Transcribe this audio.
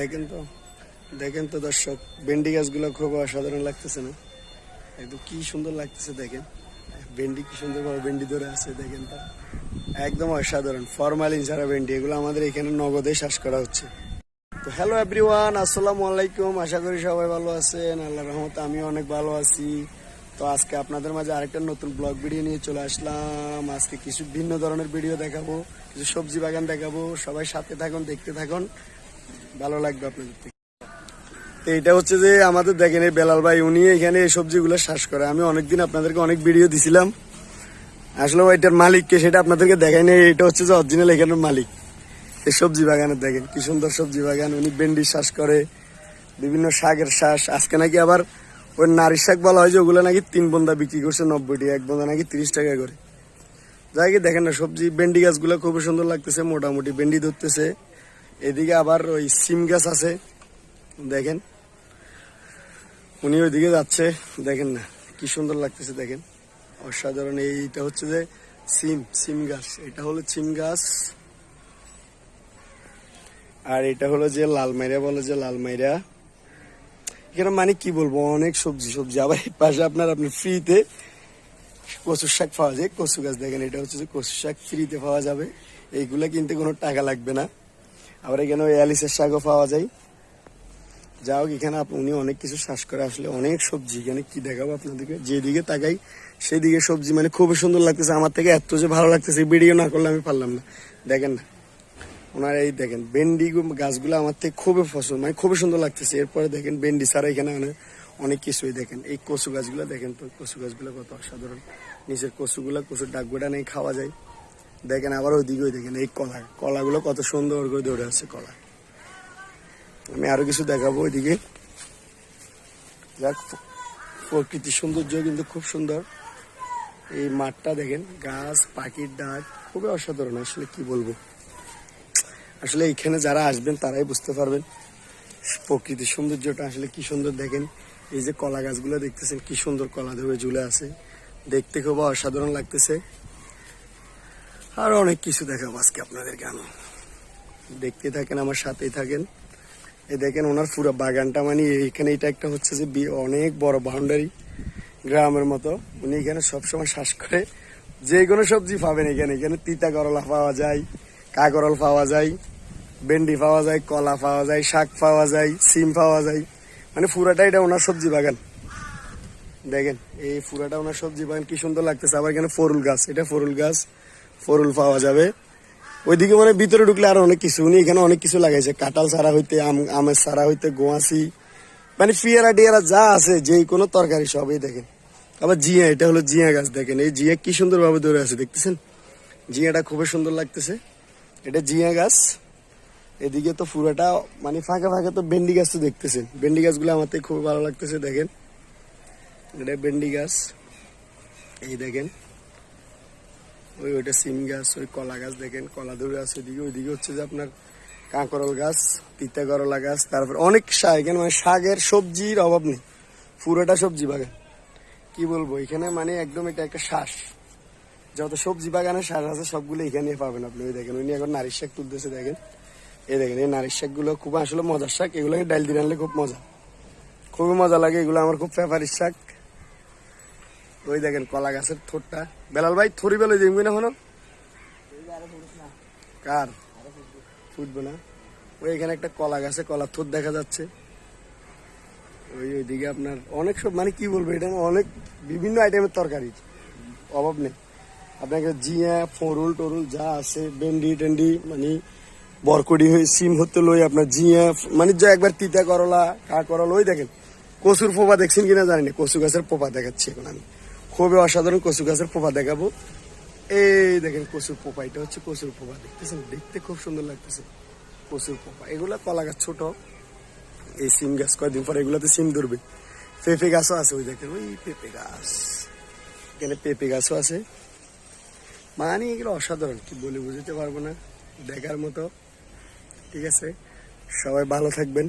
দেখেন তো দেখেন তো দর্শক, ভেন্ডি গাছগুলো খুব অসাধারণ লাগতেছে না? একদম কি সুন্দর লাগতেছে দেখেন। ভেন্ডি কি সুন্দর ভাবে ভেন্ডি ধরে আছে দেখেন তো। একদম অসাধারণ, ফরমালিন ছাড়া ভেন্ডি, এগুলো আমাদের এখানে নগদে চাষ করা হচ্ছে। তো হ্যালো এভরিওয়ান, আসসালামু আলাইকুম, আশা করি সবাই ভালো আছেন আল্লাহ রহমত আমিও অনেক ভালো আছি। তো আজকে আপনাদের মাঝে আরেকটা নতুন ব্লগ ভিডিও নিয়ে চলে আসলাম। আজকে কিছু ভিন্ন ধরনের ভিডিও দেখাবো, কিছু সবজি বাগান দেখাবো, সবাই সাথে থাকুন, দেখতে থাকুন। ভালো লাগবে আপনাদের থেকে। এইটা হচ্ছে যে আমাদের দেখেন এই বেলাল ভাই, উনি এখানে এই সবজিগুলো চাষ করে। আমি অনেকদিন আপনাদেরকে অনেক ভিডিও দিছিলাম। আসলে ওইটার মালিককে সেটা আপনাদেরকে দেখাই নাই। এটা হচ্ছে যে অরিজিনাল এখানের মালিক। এই সবজি বাগানের দেখেন, কি সুন্দর সবজি বাগান। উনি ভেন্ডি চাষ করে, বিভিন্ন শাকের শ্বাস আজকে নাকি আবার ওই নারী শাক বলা হয় যে, ওগুলো নাকি তিন বন্ধা বিক্রি করছে নব্বইটি, এক বন্ধা নাকি তিরিশ টাকা করে। যাই দেখেন না, সবজি, ভেন্ডি গাছগুলো খুবই সুন্দর লাগতেছে, মোটামুটি ভেন্ডি ধরতেছে। এদিকে আবার ওই সিম গাছ আছে, দেখেন। উনি ওইদিকে যাচ্ছে, দেখেন না, কি সুন্দর লাগতেছে, দেখেন। অসাধারণ, এইটা হচ্ছে যে সিম সিম গাছ এটা হলো সিম গাছ আর এটা হলো যে লাল মাইরা, বলে যে লাল মাইরা। এখানে মানে কি বলব, অনেক সবজি সবজি। আবার এই পাশে আপনার, আপনি ফ্রিতে কচুর শাক পাওয়া যায়, কচু গাছ দেখেন, এটা হচ্ছে যে কচু শাক ফ্রিতে পাওয়া যাবে। এইগুলা কিনতে কোনো টাকা লাগবে না। আবার এখানে ওই অ্যালিসের শাকও পাওয়া যায়। যা হোক, এখানে উনি অনেক কিছু চাষ করে আসলে অনেক সবজি। এখানে কি দেখাবো আপনাদেরকে? যেদিকে তাকাই, সেদিকে সবজি মানে খুবই সুন্দর লাগতেছে। আমার থেকে এত যে ভালো লাগতেছে ভিডিও না করলে আমি পারলাম না। দেখেন না। ওনার এই দেখেন, ভেন্ডি গাছগুলো আমার থেকে খুবই ফসল মানে খুবই সুন্দর লাগতেছে। এরপরে দেখেন, ভেন্ডি ছাড়া এখানে অনেক অনেক কিছুই দেখেন। এই কচু গাছগুলো দেখেন তো, কচু গাছগুলো কত অসাধারণ। নিচের কচুগুলো কচুর ডাকগুলা নেই, খাওয়া যায়। দেখেন আবার ওইদিকে ওই দেখেন এই কলা, কলাগুলো কত সুন্দর করে ধরে আছে কলা। আমি আরও কিছু দেখাবো ওইদিকে। যাক প্রকৃতির সৌন্দর্য কিন্তু খুব সুন্দর। এই মাঠটা দেখেন, গাছ, পাখির ডাক, খুবই অসাধারণ। আসলে কি বলব? আসলে এখানে যারা আসবেন, তারাই বুঝতে পারবেন প্রকৃতির সৌন্দর্যটা আসলে কি সুন্দর। দেখেন, এই যে কলা গাছগুলো দেখতেছেন, কি সুন্দর কলা ধরে ঝুলে আছে। দেখতে খুব অসাধারণ লাগতেছে। আর অনেক কিছু দেখাবো আজকে আপনাদেরকে আমি দেখতে থাকেন, আমার সাথেই থাকেন। এই দেখেন ওনার পুরো বাগানটা মানে এখানে এটা একটা হচ্ছে যে অনেক বড় বাউন্ডারি গ্রামের মতো। উনি এখানে সবসময় শ্বাস করে। যে কোনো সবজি পাবেন এখানে। এখানে তিতা করলা পাওয়া যায়, কাকরল পাওয়া যায়, ভেন্ডি পাওয়া যায়, কলা পাওয়া যায়, শাক পাওয়া যায়, সিম পাওয়া যায়। মানে পুরাটা এটা ওনার সবজি বাগান। দেখেন, এই পুরাটা ওনার সবজি বাগান কি সুন্দর লাগতেছে। আবার এখানে ফরুল গাছ, এটা ফরুল গাছ। ফরুল পাওয়া যাবে। ওইদিকে মানে ভিতরে ঢুকলে আরও অনেক কিছু। উনি এখানে অনেক কিছু লাগাইছে। কাঁঠাল সারা হইতে, আম, আমের সারা হইতে গোয়াশি মানে ফিয়ারা টিয়ারা যা আছে, যে কোনো তরকারি সবই দেখেন। আবার জিয়া, এটা হলো জিয়া গাছ দেখেন। এই জিয়া কি সুন্দর ভাবে ধরে আছে, দেখতেছেন? জিয়াটা খুবই সুন্দর লাগতেছে। এটা জিয়া গাছ। এদিকে তো পুরোটা মানে ফাঁকা ফাঁকা তো ভেন্ডি গাছ তো দেখতেছেন। ভেন্ডি গাছগুলো আমার খুবই ভালো লাগতেছে, দেখেন। এটা ভেন্ডি গাছ। এই দেখেন। ওই ওইটা সিম গাছ, ওই কলা গাছ দেখেন, কলা ধরে আছে, ওইদিকে ওইদিকে হচ্ছে যে আপনার কাঁকরল গাছ, তিতা করলা গাছ, তারপর অনেক শাক, এখানে মানে শাকের সবজির অভাব নেই। পুরোটা সবজি বাগান। কি বলব, এখানে মানে একদম এটা একটা শ্বাস। যত সবজি বাগানের শ্বাস আছে, সবগুলো এখানে পাবেন আপনি। ওই দেখেন, উনি এখন নারীর শাক তুলতেছে, দেখেন। এই দেখেন, এই নারীর শাকগুলো খুব আসলে মজার শাক। এগুলোকে ডাল দিয়ে আনলে খুব মজা। খুবই মজা লাগে, এগুলো আমার খুব ফেভারিট শাক। ওই দেখেন কলা গাছের থোরটা বেলাল ভাই, থরি বেলা দেখবি না হলো কার? ফুটবে না। ওই এখানে একটা কলা গাছে কলা থোর দেখা যাচ্ছে। ওই ওইদিকে আপনার অনেক সব মানে কি বলব, এটা অনেক বিভিন্ন আইটেমের তরকারি। অভাব নেই। আপনাকে জিয়া, ফরুল টরুল যা আছে, ভেন্ডি টেন্ডি মানে বরকডি হয়ে সিম হতে লই আপনার জিয়া মানে যা একবার তিতা করলা, কা করলা, ওই দেখেন। কচুর পোপা দেখছেন কিনা জানি না। কচু গাছের পোপা দেখাচ্ছি এখন আমি। খুবই অসাধারণ কচু গাছের পোপা দেখাবো। এই দেখেন কচুর পোপা এটা হচ্ছে কচুর পোপা দেখতেছেন? দেখতে খুব সুন্দর লাগতেছে কচুর পোপা এগুলা কলা গাছ ছোট। এই সিম গাছ কয়েকদিন পরে এগুলাতে সিম ধরবে। পেঁপে গাছও আছে ওই দেখেন, ওই পেঁপে গাছ। এখানে পেঁপে গাছও আছে। মানে এগুলো অসাধারণ, কি বলে বুঝতে পারব না। দেখার মতো। ঠিক আছে? সবাই ভালো থাকবেন।